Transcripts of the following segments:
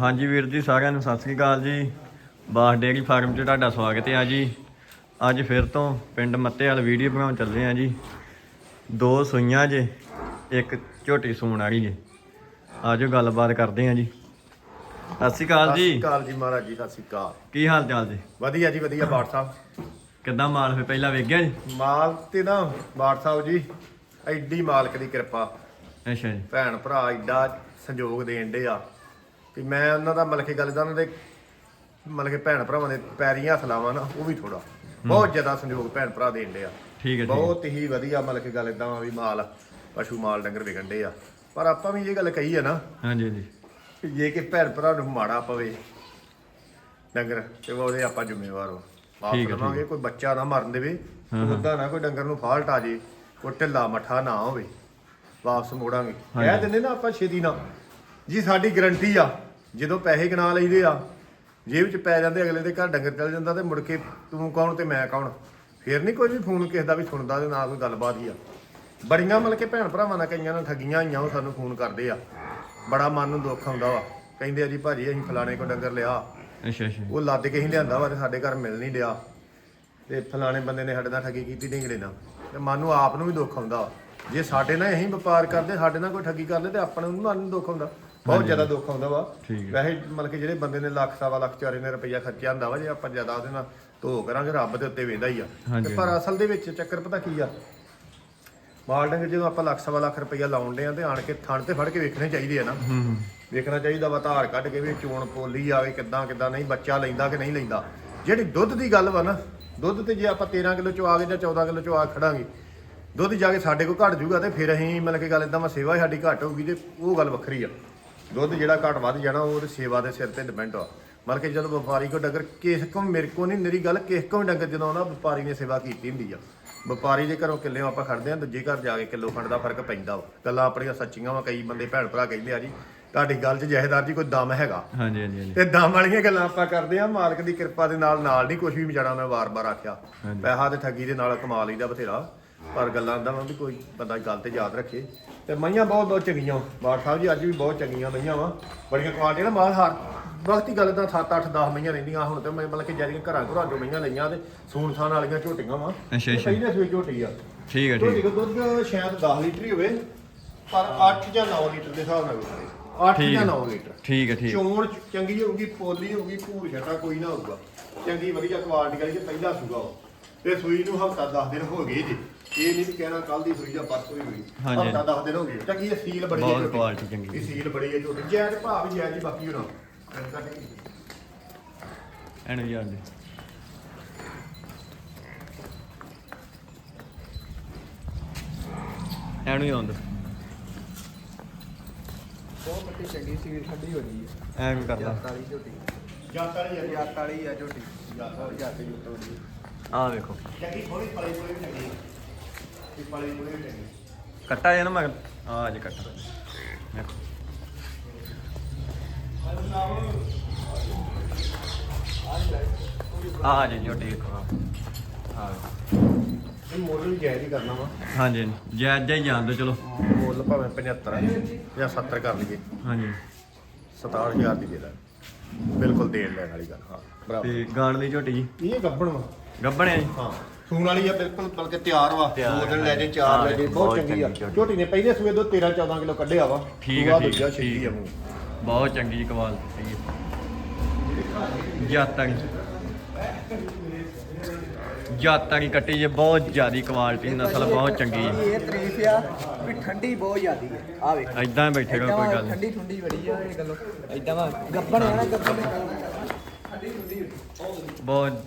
ਹਾਂਜੀ ਵੀਰ ਜੀ ਸਾਰਿਆਂ ਨੂੰ ਸਤਿ ਸ੍ਰੀ ਅਕਾਲ ਜੀ। ਬਾਸ ਡੇਅਰੀ ਫਾਰਮ 'ਚ ਤੁਹਾਡਾ ਸਵਾਗਤ ਹੈ ਜੀ। ਅੱਜ ਫਿਰ ਤੋਂ ਪਿੰਡ ਮੱਤੇ ਵਾਲ ਵੀਡੀਓ ਬਣਾਉਣ ਚੱਲੇ ਆ ਜੀ। ਦੋ ਸੂਈਆਂ ਜੇ ਇੱਕ ਝੋਟੀ ਸੂਣ ਵਾਲੀ ਜੇ। ਆਜੋ ਗੱਲਬਾਤ ਕਰਦੇ ਆ ਜੀ। ਸਤਿ ਸ੍ਰੀ ਅਕਾਲ ਸਤਿ ਸ਼੍ਰੀ ਜੀ ਅਕਾਲ ਜੀ ਮਹਾਰਾਜ ਜੀ ਸਤਿ ਸ਼੍ਰੀ ਅਕਾਲ। ਕੀ ਹਾਲ ਚਾਲ ਜੀ? ਵਧੀਆ ਜੀ ਵਧੀਆ ਸਾਹਿਬ। ਕਿੱਦਾਂ ਮਾਲ ਫੇ ਪਹਿਲਾਂ ਵੇਖਿਆ ਜੀ? ਮਾਲ ਤੇ ਨਾ ਬਾਟ ਸਾਹਿਬ ਜੀ ਐਡੀ ਮਾਲਕ ਦੀ ਕਿਰਪਾ। ਅੱਛਾ ਜੀ। ਭੈਣ ਭਰਾ ਐਡਾ ਸੰਯੋਗ ਦੇਣ ਦੇ ਆ। ਕਿ ਮੈਂ ਉਹਨਾਂ ਦਾ ਮਤਲਬ ਕਿ ਗੱਲ ਦਾ ਉਹਨਾਂ ਦੇ ਮਤਲਬ ਕਿ ਭੈਣ ਭਰਾਵਾਂ ਦੇ ਪੈਰੀਂ ਹੱਥ ਲਾਵਾਂ ਨਾ ਉਹ ਵੀ ਥੋੜਾ ਬਹੁਤ ਜ਼ਿਆਦਾ ਸੰਯੋਗ ਭੈਣ ਭਰਾ ਦੇਣ ਦੇ ਆ। ਠੀਕ ਹੈ ਠੀਕ ਬਹੁਤ ਹੀ ਵਧੀਆ ਮਤਲਬ ਕਿ ਗੱਲ ਇਦਾਂ ਵੀ ਮਾਲ ਪਸ਼ੂ ਮਾਲ ਡੰਗਰ ਵਿਕਣ ਦੇ ਆ। ਪਰ ਆਪਾਂ ਵੀ ਇਹ ਗੱਲ ਕਹੀ ਆ ਨਾ ਹਾਂਜੀ ਜੀ ਕਿ ਜੇ ਕਿ ਭੈਣ ਭਰਾ ਨੂੰ ਮਾੜਾ ਪਵੇ ਡੰਗਰ ਤੇ ਉਹਦੇ ਆਪਾਂ ਜ਼ਿੰਮੇਵਾਰ ਹਾਂ। ਹੈ, ਲਵਾਂਗੇ ਕੋਈ ਬੱਚਾ ਨਾ ਮਰਨ ਦੇਵੇ। ਉਦਾਂ ਨਾ ਕੋਈ ਡੰਗਰ ਨੂੰ ਫਾਲਟ ਆ ਜੇ ਕੋਈ ਢਿੱਲਾ ਮੱਠਾ ਨਾ ਹੋਵੇ ਵਾਪਸ ਮੋੜਾਂਗੇ। ਕਹਿ ਹਾਂਜੀ। ਦਿੰਦੇ ਨਾ ਆਪਾਂ ਛੇਤੀ ਨਾ ਜੀ ਸਾਡੀ ਗਰੰਟੀ ਆ ਜਦੋਂ ਪੈਸੇ ਗਿਣਾ ਲਈਦੇ ਆ ਜੇਬ 'ਚ ਪੈ ਜਾਂਦੇ ਅਗਲੇ ਦੇ ਘਰ ਡੰਗਰ ਚੱਲ ਜਾਂਦਾ ਤੇ ਮੁੜ ਕੇ ਤੂੰ ਕੌਣ ਤੇ ਮੈਂ ਕੌਣ? ਫੇਰ ਨਹੀਂ ਕੋਈ ਵੀ ਫੋਨ ਕਿਸੇ ਦਾ ਵੀ ਸੁਣਦਾ ਤੇ ਨਾ ਕੋਈ ਗੱਲਬਾਤ ਹੀ ਆ। ਬੜੀਆਂ ਮਤਲਬ ਕਿ ਭੈਣ ਭਰਾਵਾਂ ਨਾਲ ਕਈਆਂ ਨਾਲ ਠੱਗੀਆਂ ਆਈਆਂ ਉਹ ਸਾਨੂੰ ਫੋਨ ਕਰਦੇ ਆ। ਬੜਾ ਮਨ ਨੂੰ ਦੁੱਖ ਆਉਂਦਾ ਵਾ। ਕਹਿੰਦੇ ਆ ਜੀ ਭਾਜੀ ਅਸੀਂ ਫਲਾਣੇ ਕੋ ਡੰਗਰ ਲਿਆ। ਅੱਛਾ ਅੱਛਾ। ਉਹ ਲੱਦ ਕੇ ਹੀ ਲਿਆਂਦਾ ਵਾ ਤੇ ਸਾਡੇ ਘਰ ਮਿਲ ਨਹੀਂ ਡਿਆ। ਤੇ ਫਲਾਣੇ ਬੰਦੇ ਨੇ ਸਾਡੇ ਨਾਲ ਠੱਗੀ ਕੀਤੀ ਢਿੰਗੜੇ ਨਾਲ। ਤੇ ਮਨ ਨੂੰ ਆਪ ਨੂੰ ਵੀ ਦੁੱਖ ਆਉਂਦਾ। ਜੇ ਸਾਡੇ ਨਾਲ ਅਸੀਂ ਵਪਾਰ ਕਰਦੇ ਸਾਡੇ ਨਾਲ ਕੋਈ ਠੱਗੀ ਕਰਦੇ ਤੇ ਆਪਣੇ ਨੂੰ ਮਨ ਨੂੰ ਦੁੱਖ ਆਉਂਦਾ। ਬਹੁਤ ਜ਼ਿਆਦਾ ਦੁੱਖ ਆਉਂਦਾ ਵਾ। ਵੈਸੇ ਮਤਲਬ ਕਿ ਜਿਹੜੇ ਬੰਦੇ ਨੇ ਲੱਖ ਸਵਾ ਲੱਖ ਚਾਰੇ ਨੇ ਰੁਪਈਆ ਖਰਚਿਆ ਹੁੰਦਾ ਵਾ ਜੇ ਆਪਾਂ ਜ਼ਿਆਦਾ ਉਹਦੇ ਨਾਲ ਧੋ ਕਰਾਂਗੇ ਰੱਬ ਦੇ ਉੱਤੇ ਵੇਂਦਾ ਹੀ ਆ। ਤੇ ਪਰ ਅਸਲ ਦੇ ਵਿੱਚ ਚੱਕਰ ਪਤਾ ਕੀ ਆ? ਮਾਲ ਡੰਗਰ ਜਦੋਂ ਆਪਾਂ ਲੱਖ ਸਵਾ ਲੱਖ ਰੁਪਈਆ ਲਾਉਂਦੇ ਆ ਤੇ ਆਣ ਕੇ ਥਣ ਤੇ ਫੜ ਕੇ ਵੇਖਣੇ ਚਾਹੀਦੇ ਆ ਨਾ। ਵੇਖਣਾ ਚਾਹੀਦਾ ਵਾ ਧਾਰ ਕੱਢ ਕੇ ਵੀ ਚੋਣ ਪੋਲੀ ਆਵੇ ਕਿੱਦਾਂ ਕਿੱਦਾਂ ਨਹੀਂ ਬੱਚਾ ਲੈਂਦਾ ਕਿ ਨਹੀਂ ਲੈਂਦਾ। ਜਿਹੜੀ ਦੁੱਧ ਦੀ ਗੱਲ ਵਾ ਨਾ ਦੁੱਧ ਤੇ ਜੇ ਆਪਾਂ 13 ਕਿਲੋ ਚੋ ਆ ਗਏ ਜਾਂ 14 ਕਿਲੋ ਚੋ ਆ ਖੜਾਂਗੇ ਦੁੱਧ ਜਾ ਕੇ ਸਾਡੇ ਕੋਲ ਘਟ ਜੂਗਾ ਤੇ ਫਿਰ ਅਸੀਂ ਮਤਲਬ ਕਿ ਗੱਲ ਇਦਾਂ ਵਾ ਸੇਵਾ ਸਾਡੀ ਘਟ ਹੋਊਗੀ ਤੇ ਉਹ ਗੱਲ ਵੱਖਰੀ ਆ। ਦੁੱਧ ਜਿਹੜਾ ਘਟ ਵੱਧ ਜਾਣਾ ਉਹ ਤੇ ਸੇਵਾ ਦੇ ਸਿਰ ਤੇ ਡਿਪੈਂਡ ਆ। ਮਤਲਬ ਕਿ ਜਦੋਂ ਵਪਾਰੀ ਕੋ ਡੰਗਰ ਕਿਸ ਕੋ ਮੇਰੇ ਕੋ ਨਹੀਂ ਮੇਰੀ ਗੱਲ ਕਿਸ ਕੋ ਡੰਗਰ ਜਦੋਂ ਆਉਂਦਾ ਵਪਾਰੀ ਨੇ ਸੇਵਾ ਕੀਤੀ ਹੁੰਦੀ ਆ। ਵਪਾਰੀ ਦੇ ਘਰੋਂ ਕਿੱਲਿਓਂ ਆਪਾਂ ਖੜਦੇ ਆ ਦੂਜੇ ਘਰ ਜਾ ਕੇ ਕਿਲੋ ਖੰਡ ਦਾ ਫ਼ਰਕ ਪੈਂਦਾ ਵਾ। ਗੱਲਾਂ ਆਪਣੀਆਂ ਸੱਚੀਆਂ ਵਾ ਕਈ ਬੰਦੇ ਭੈਣ ਭਰਾ ਕਹਿੰਦੇ ਆ ਜੀ ਤੁਹਾਡੀ ਗੱਲ 'ਚ ਜਹੇਦਾਰ ਜੀ ਕੋਈ ਦਮ ਹੈਗਾ? ਹਾਂਜੀ ਹਾਂਜੀ ਹਾਂਜੀ। ਤੇ ਦਮ ਵਾਲੀਆਂ ਗੱਲਾਂ ਆਪਾਂ ਕਰਦੇ ਆ ਮਾਲਕ ਦੀ ਕਿਰਪਾ ਦੇ ਨਾਲ ਨਾਲ ਨਹੀਂ ਕੁਝ ਵੀ ਵਿਚਾਰਾ ਮੈਂ ਵਾਰ-ਵਾਰ ਆਖਿਆ। ਪੈਸਾ ਤੇ ਠੱਗੀ ਦੇ ਨਾਲ ਕਮਾ ਲਈਦਾ ਬਥੇਰਾ। ਪਰ ਗੱਲਾਂ ਦਾ ਵੀ ਕੋਈ ਬੰਦਾ ਗੱਲ ਤੇ ਯਾਦ ਰੱਖੇ। ਤੇ ਮਈਆਂ ਬਹੁਤ ਬਹੁਤ ਚੰਗੀਆਂ। ਬਾਠ ਸਾਹਿਬ ਜੀ ਅੱਜ ਵੀ ਬਹੁਤ ਚੰਗੀਆਂ ਮਈਆਂ ਵਾ। ਬੜੀਆਂ ਕੁਆਲਟੀਆਂ ਨਾ ਮਾਲ ਹਰ ਵਕਤ ਹੀ ਗੱਲ ਤਾਂ 7 8 10 ਮਈਆਂ ਰਹਿੰਦੀਆਂ ਹੁਣ ਤੇ ਮੈਂ ਮਤਲਬ ਕਿ ਜਿਹੜੀਆਂ ਘਰਾਂ ਘਰਾਂ ਚੋਂ ਮਈਆਂ ਲਈਆਂ ਤੇ ਸੂਣ ਥਾਨ ਵਾਲੀਆਂ ਝੋਟੀਆਂ ਵਾ। ਅੱਛਾ, ਅੱਛਾ। ਪਹਿਲੇ ਸੂਈ ਝੋਟੀ ਆ। ਠੀਕ ਹੈ ਝੋਟੀ ਠੀਕ ਦਾ ਦੁੱਧ ਸ਼ਾਇਦ 10 ਲੀਟਰ ਹੀ ਹੋਵੇ ਪਰ 8 ਜਾਂ 9 ਲੀਟਰ ਦੇ ਹਿਸਾਬ ਨਾਲ ਹੋਵੇ। 8 ਠੀਕ ਜਾਂ ਹੈ। 9 ਲੀਟਰ। ਠੀਕ ਹੈ ਠੀਕ ਚੋਣ ਚੰਗੀ ਹੋਊਗੀ ਪੋਲੀ ਹੋਊਗੀ ਭੂਰ ਛਟਾ ਕੋਈ ਨਾ ਹੋਊਗਾ। ਚੰਗੀ ਵਧੀਆ ਕੁਆਲਿਟੀ ਵਾਲੀ ਤੇ ਪਹਿਲਾ ਸੂਗਾ ਉਹ। ਤੇ ਸੂਈ ਨੂੰ ਹਫਤਾ 10 ਦਿਨ ਹੋ ਗਏ ਜੀ। ਇਹ ਨਹੀਂ ਵੀ ਕਹਿਣਾ ਕੱਲ ਦੀ ਸੂਈ ਜਾਂ ਪਰਸੋਂ ਹੀ ਹੋਈ ਹਾਂਜੀ। ਹਫਤਾ 10 ਦਿਨ ਹੋ ਗਏ। ਚੰਗੀ ਇਹ ਸੀਲ ਬੜੀ ਬਹੁਤ ਝੋਟੀ। quality ਚੰਗੀ ਹੈ। ਇਹ ਸੀਲ ਬੜੀ ਹੈ ਝੋਟੀ ਜੈਜ ਭਾਅ ਵੀ ਜੈਜ ਹੀ ਬਾਕੀ ਹੋਣਾ ਐਨੂੰ ਯਾਰ ਦੇ ਐਨੂੰ ਹੀ ਆਉਂਦਾ। ਬਹੁਤ ਚੰਗੀ ਸੀ ਠੰਡੀ ਹੋ ਗਈ ਹੈ। ਐਵੇਂ ਕਰਦਾ। ਜੱਤ ਵਾਲੀ ਝੋਟੀ ਜੱਟ ਵਾਲੀ ਹੈ। ਜੱਤ ਵਾਲੀ ਆ ਝੋਟੀ ਜੱਟ ਵਾਲੀ। ਜੱਤ ਦੀ ਹੋਣੀ ਆਹ ਵੇਖੋ। ਚੰਗੀ ਥੋੜੀ ਪਲੀ ਪਲੀ ਵੀ ਚੰਗੀ ਇਹ ਪਲੀ ਪਲੀ ਵੀ ਚੰਗੀ ਕੱਟਾ ਜੇ ਨਾ ਮਗਰ ਆ ਜੇ ਕੱਟਾ। ਵੇਖੋ। ਆ ਜੇ ਜੋਟੀ ਵੇਖੋ ਆ। ਇਹ ਜੈਜ ਹੀ ਕਰਨਾ ਵਾ। ਹਾਂਜੀ ਹਾਂਜੀ। ਜੈ ਜੈ ਜਾਣ ਦੋ ਚਲੋ। ਮੁੱਲ ਭਾਵੇਂ 75 ਜਾਂ 70 ਕਰ ਲਈਏ। ਹਾਂਜੀ। 67000 ਦੀ ਦੇ ਦਾਂ ਬਿਲਕੁਲ ਦੇਣ ਲੈਣ ਵਾਲੀ ਗੱਲ। ਹਾਂ ਬਰਾਬਰ। ਤੇ ਗਾਣ ਦੀ ਝੋਟੀ ਜੀ। ਇਹ ਗੱਬਣ ਵਾ। ਗੱਬਣ ਹੈ ਜੀ। ਹਾਂ ਸੂਣ ਵਾਲੀ ਆ ਬਿਲਕੁਲ ਬਲਕਿ ਤਿਆਰ ਵਾ। ਤਿਆਰ ਦੋ ਦਿਨ ਲੈ ਜੇ। ਹਾਂ, ਚਾਰ ਲੈ ਜੇ ਬਹੁਤ ਬਹੁਤ ਚੰਗੀ ਆ। ਚੰਗੀ ਝੋਟੀ। ਝੋਟੀ ਨੇ ਪਹਿਲੇ ਸੂਏ ਤੋਂ 13 14 ਕਿਲੋ ਕੱਢਿਆ ਵਾ। ਠੀਕ ਸੂਆ ਠੀਕ ਦੂਜਾ ਛੇਤੀ ਆ। ਮੂੰਹ। ਬਹੁਤ ਚੰਗੀ ਕਵਾਲ ਹੈ। ਜਾਤਾਂ ਦੀ ਜਾਤਾਂ ਦੀ ਕੱਟੀ ਜੇ ਬਹੁਤ ਜ਼ਿਆਦੀ ਕੁਆਲਿਟੀ ਨਸਲ ਬਹੁਤ ਚੰਗੀ ਹੈ ਇਹ ਤਾਰੀਫ ਆ ਵੀ ਠੰਡੀ ਬਹੁਤ ਜ਼ਿਆਦੀ ਹੈ ਆ ਵੇਖ। ਐਦਾਂ ਬੈਠੇਗਾ ਏਦਾਂ ਕੋਈ ਵਾ, ਗੱਲ ਨਹੀਂ। ਠੰਡੀ ਠੰਡੀ ਬੜੀ ਆ ਇਹ ਗੱਲੋਂ। ਐਦਾਂ ਵਾ। ਗੱਬਣ ਹੈ ਨਾ ਗੱਬਣ। ਬਹੁਤ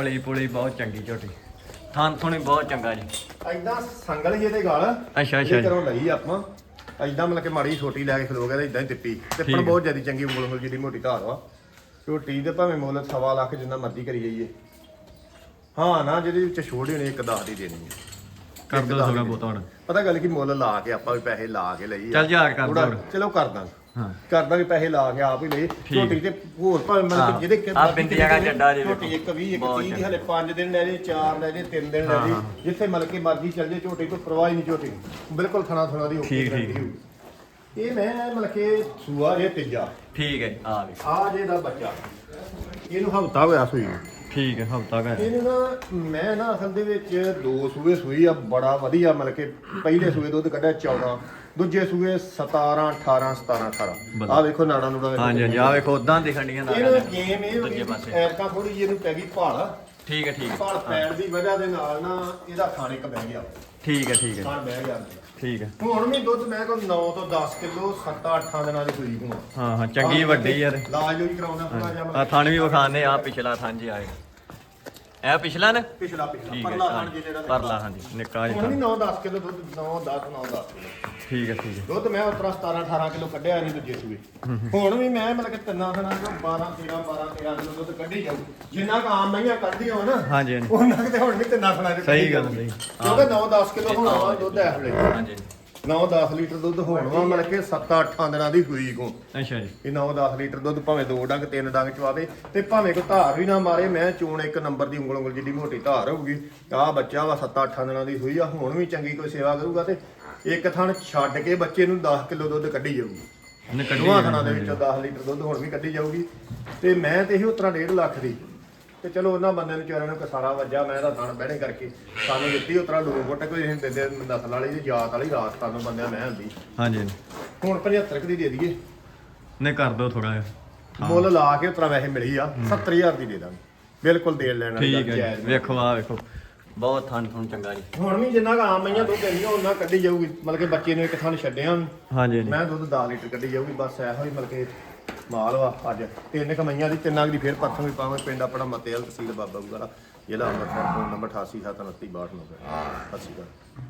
ਪਲੀ ਪੁਲੀ ਬਹੁਤ ਚੰਗੀ ਝੋਟੀ। ਥਾਂ ਥੋਣੀ ਬਹੁਤ ਚੰਗਾ ਜੀ। ਐਦਾਂ ਸੰਗਲ ਹੀ ਇਹਦੇ ਗਾਲ ਅੱਛਾ, ਅੱਛਾ ਇਹ ਕਰੋ ਲਈ ਆਪਾਂ। ਐਦਾਂ ਮਤਲਬ ਕਿ ਮਾੜੀ ਛੋਟੀ ਲੈ ਕੇ ਖਲੋ ਗਿਆ ਇਦਾਂ ਹੀ ਤਿੱਪੀ ਤੇ ਪਰ ਹੈ। ਬਹੁਤ ਜ਼ਿਆਦੀ ਚੰਗੀ ਮੁੱਲ ਮੁੱਲ ਜਿਹੜੀ ਮੋਟੀ ਧਾਰ ਵਾ। ਝੋਟੀ ਦੇ ਭਾਵੇਂ ਮੁੱਲ ਸਵਾ ਲੱਖ ਜਿੰਨਾ ਮਰਜ਼ੀ ਕਰੀ ਜਾਈਏ। ਹਾਂ ਨਾ ਜਿਹਦੇ ਵਿੱਚ ਛੋੜ ਹੀ ਹੋਣੀ ਇੱਕ ਦਸ ਦੀ ਦੇਣੀ ਹੈ। ਕਰ ਦੋ ਸੋਗਾ ਦੀ। ਹੁਣ। ਪਤਾ ਗੱਲ ਕੀ ਮੁੱਲ ਲਾ ਕੇ ਆਪਾਂ ਵੀ ਪੈਸੇ ਲਾ ਕੇ ਲਈ ਚੱਲ ਯਾਰ ਕਰ ਦੋ। ਚਲੋ ਕਰ ਦਾਂਗੇ ਹਾਂ। ਕਰ ਦਾਂਗੇ ਪੈਸੇ ਲਾ ਕੇ ਆਪ ਹੀ ਲਈ। ਝੋਟੀ ਤੇ ਹੋਰ ਭਾਵੇਂ ਮਤਲਬ। ਕਿ ਜਿਹਦੇ ਕਿ- ਆਹ ਬਿੰਦੀਆਂ ਦਾ ਚੱਡਾ ਜੇ ਝੋਟੀ ਇੱਕ 20 ਇੱਕ ਬਹੁਤ 30 ਦੀ। ਹਲੇ 5 ਦਿਨ ਲੈ ਜੇ 4 ਲੈ ਜੇ 3 ਦਿਨ ਲੈ ਜੇ। ਜਿੱਥੇ ਮਤਲਬ ਕਿ ਮਰਜ਼ੀ ਚੱਲ ਜੇ ਝੋਟੀ ਕੋਈ ਪਰਵਾਹ ਹੀ ਨਹੀਂ ਝੋਟੀ ਬਿਲਕੁਲ ਖਾਣਾ ਥਣਾ ਦੀ ਓਕੇ ਠੀਕ, ਠੀਕ। ਇਹ ਮੈਂ ਮਤਲਬ ਕਿ ਸੂਆ ਜੇ ਤੀਜਾ। ਠੀਕ ਹੈ ਆ ਵੇ ਆ ਜੇ ਦਾ ਬੱਚਾ। ਇਹਨੂੰ ਹਫਤਾ ਹੋਇਆ ਸੂਈ ਨੂੰ। ਠੀਕ ਹੈ ਹਫਤਾ ਘਰ ਇਹਨੂੰ ਨਾ ਮੈਂ ਨਾ ਅਸਲ ਦੇ ਵਿੱਚ ਦੋ ਸੂਏ ਸੂਈ ਆ ਬੜਾ ਵਧੀਆ ਮਤਲਬ ਕਿ ਪਹਿਲੇ ਸੂਏ ਦੁੱਧ ਕੱਢਿਆ 14 ਦੂਜੇ ਸੂਏ 17 18 17 18 ਆ ਵੇਖੋ ਨਾੜਾ ਨੂੜਾ ਵੇਖੋ ਹਾਂਜੀ ਹਾਂਜੀ ਆ ਵੇਖੋ ਉਦਾਂ ਦਿਖਣ ਡੀਆਂ ਇਹਨੂੰ ਨਾਲ ਗੇਮ ਇਹ ਦੂਜੇ ਪਾਸੇ। ਐਰਕਾ ਥੋੜੀ ਜਿਹੀ ਇਹਨੂੰ ਪੈ ਗਈ ਭਾਲ। ਠੀਕ ਹੈ ਠੀਕ ਹੈ। ਭਾਲ ਪੈਣ ਦੀ ਵਜ੍ਹਾ ਦੇ ਨਾਲ ਨਾ ਇਹਦਾ ਖਾਣੇ ਕ ਬਹਿ ਗਿਆ। ਠੀਕ ਹੈ ਠੀਕ ਹੈ। ਖਾਣ ਬਹਿ ਗਿਆ। ਠੀਕ ਹੈ। ਹੁਣ ਵੀ ਦੁੱਧ ਮੈਂ ਕੋਲ 9 ਤੋਂ 10 ਕਿਲੋ 7-8 ਦਿਨਾਂ ਦੀ ਸੂਈ ਹੁਣ। ਹਾਂ ਹਾਂ ਚੰਗੀ ਵੱਡੀ ਯਾਰ ਲਾਜ ਹੋਈ ਕਰਾਉਣਾ ਪੂਰਾ ਜਾਂ ਆ ਥਣ ਵੀ ਵਿਖਾਣੇ ਆ ਪਿਛਲਾ ਥਣ ਜੀ ਆਏ ਇਹ ਪਿਛਲਾ ਨਾ? ਪਿਛਲਾ ਪਿਛਲਾ। ਠੀਕ ਹੈ ਪਰਲਾ ਖਾਣ ਜਿਹੜਾ ਪਰਲਾ ਹਾਂਜੀ। ਨਿੱਕਾ ਹੁਣ ਵੀ ਜਿਹਾ 9-10 ਕਿਲੋ ਦੁੱਧ 9-10 9-10 ਕਿਲੋ। ਠੀਕ ਹੈ ਠੀਕ ਹੈ। ਦੁੱਧ ਮੈਂ ਉਤਰਾ 17 18 ਕਿਲੋ ਕੱਢਿਆ ਨਹੀਂ ਦੂਜੇ ਸੂਏ। ਹੁਣ ਵੀ ਮੈਂ ਮਤਲਬ ਕਿ ਤਿੰਨਾਂ ਦਿਨਾਂ ਤੋਂ 12 13 12 13 ਕਿਲੋ ਦੁੱਧ ਕੱਢੀ ਜਾਊ। ਜਿੰਨਾ ਕੁ ਆਮ ਮਈਆਂ ਕੱਢਦੀਆਂ ਹੋ ਨਾ ਹਾਂਜੀ ਹਾਂਜੀ। ਉਹਨਾਂ ਕਿਤੇ ਹੁਣ ਨਹੀਂ ਤਿੰਨਾਂ ਦਿਨਾਂ ਚ ਸਹੀ ਗੱਲ ਸਹੀ। ਕਿਉਂਕਿ 9-10 ਕਿਲੋ ਹੋਣਾ ਦੁੱਧ ਐ ਹਲੇ। ਹਾਂਜੀ। 9-10 ਲੀਟਰ ਦੁੱਧ ਹੋਣ ਵਾ ਮਤਲਬ ਕਿ 7-8 ਦਿਨਾਂ ਦੀ ਸੂਈ ਕੋ। ਅੱਛਾ ਜੀ। ਇਹ 9-10 ਲੀਟਰ ਦੁੱਧ ਭਾਵੇਂ ਦੋ ਡੰਗ ਤਿੰਨ ਡੰਗ ਚਵਾਵੇ ਤੇ ਭਾਵੇਂ ਕੋ ਧਾਰ ਵੀ ਨਾ ਮਾਰੇ ਮੈਂ ਚੂਣ ਇੱਕ ਨੰਬਰ ਦੀ ਉਂਗਲ ਉਂਗਲ ਜਿੱਡੀ ਮੋਟੀ ਧਾਰ ਹੋਊਗੀ। ਆਹ ਬੱਚਾ ਵਾ 7-8 ਦਿਨਾਂ ਦੀ ਸੂਈ ਆ ਹੁਣ ਵੀ ਚੰਗੀ ਕੋਈ ਸੇਵਾ ਕਰੂਗਾ ਤੇ ਇੱਕ ਥਣ ਛੱਡ ਕੇ ਬੱਚੇ ਨੂੰ 10 ਕਿਲੋ ਦੁੱਧ ਕੱਢੀ ਜਾਊਗੀ। ਉਹਨੇ ਕੱਢੀ ਥਣਾਂ ਦੇ ਵਿੱਚੋਂ 10 ਲੀਟਰ ਦੁੱਧ ਹੁਣ ਵੀ ਕੱਢੀ ਜਾਊਗੀ ਤੇ ਮੈਂ ਤੇ ਇਹ ਉਤਰਾ 1.5 ਲੱਖ ਦੀ। ਤੇ ਚਲੋ ਉਹਨਾਂ ਬੰਦਿਆਂ ਨੂੰ ਚਾਰਿਆਂ ਨੂੰ ਕਸਾਰਾ ਵੱਜਾ ਮੈਂ ਤਾਂ ਥਣ ਬਹਿਣੇ ਕਰਕੇ ਸਾਨੂੰ ਦਿੱਤੀ ਉਤਰਾ ਲੋਕ ਗੁੱਟ ਕੋਈ ਨਹੀਂ ਦਿੰਦੇ ਨਸਲ ਵਾਲੀ ਤੇ ਜਾਤ ਵਾਲੀ ਰਾਜਸਥਾਨ ਨੂੰ ਬੰਦਿਆਂ ਮੈਂ ਹੁੰਦੀ। ਹਾਂਜੀ। ਹੁਣ 75 ਕੁ ਦੀ ਦੇ ਦਈਏ। ਨਹੀਂ ਕਰ ਦੋ ਥੋੜਾ ਜਿਹਾ। ਮੁੱਲ ਲਾ ਕੇ ਉਤਰਾ ਵੈਸੇ ਮਿਲੀ ਆ 70000 ਦੀ ਦੇ ਦਾਂਗੇ। ਬਿਲਕੁਲ ਦੇਣ ਲੈਣ ਠੀਕ ਹੈ। ਵੇਖੋ ਆ ਵੇਖੋ। ਬਹੁਤ ਥਣ ਥਣ ਚੰਗਾ ਜੀ। ਹੁਣ ਵੀ ਜਿੰਨਾ ਕੁ ਆਮ ਮਈਆਂ ਦੁੱਧ ਦਿੰਦੀਆਂ ਉਹਨਾਂ ਕੱਢੀ ਜਾਊਗੀ। ਮਤਲਬ ਕਿ ਬੱਚੇ ਨੂੰ ਇੱਕ ਥਾਂ ਛੱਡਿਆ। ਹਾਂਜੀ ਮੈਂ ਦੁੱਧ 10 ਲੀਟਰ ਕੱਢੀ ਜਾਊਗੀ ਬਸ ਇਹੋ ਹੀ ਮਤਲਬ ਕਿ ਮਾਲ ਵਾ ਅੱਜ। ਤਿੰਨ ਕਮਈਆਂ ਦੀ, ਤਿੰਨਾਂ ਦੀ ਫੇਰ ਪਰਸੋਂ ਵੀ ਪਾਵਾਂਗੇ। ਪਿੰਡ ਆਪਣਾ ਮਤੇਲ ਤਹਿਸੀਲ ਬਾਬਾ ਬੁਗਾਰਾ ਜ਼ਿਲ੍ਹਾ ਅੰਮ੍ਰਿਤਸਰ ਫੋਨ ਨੰਬਰ 887932 62 ਸਤਿ ਸ਼੍ਰੀ ਅਕਾਲ।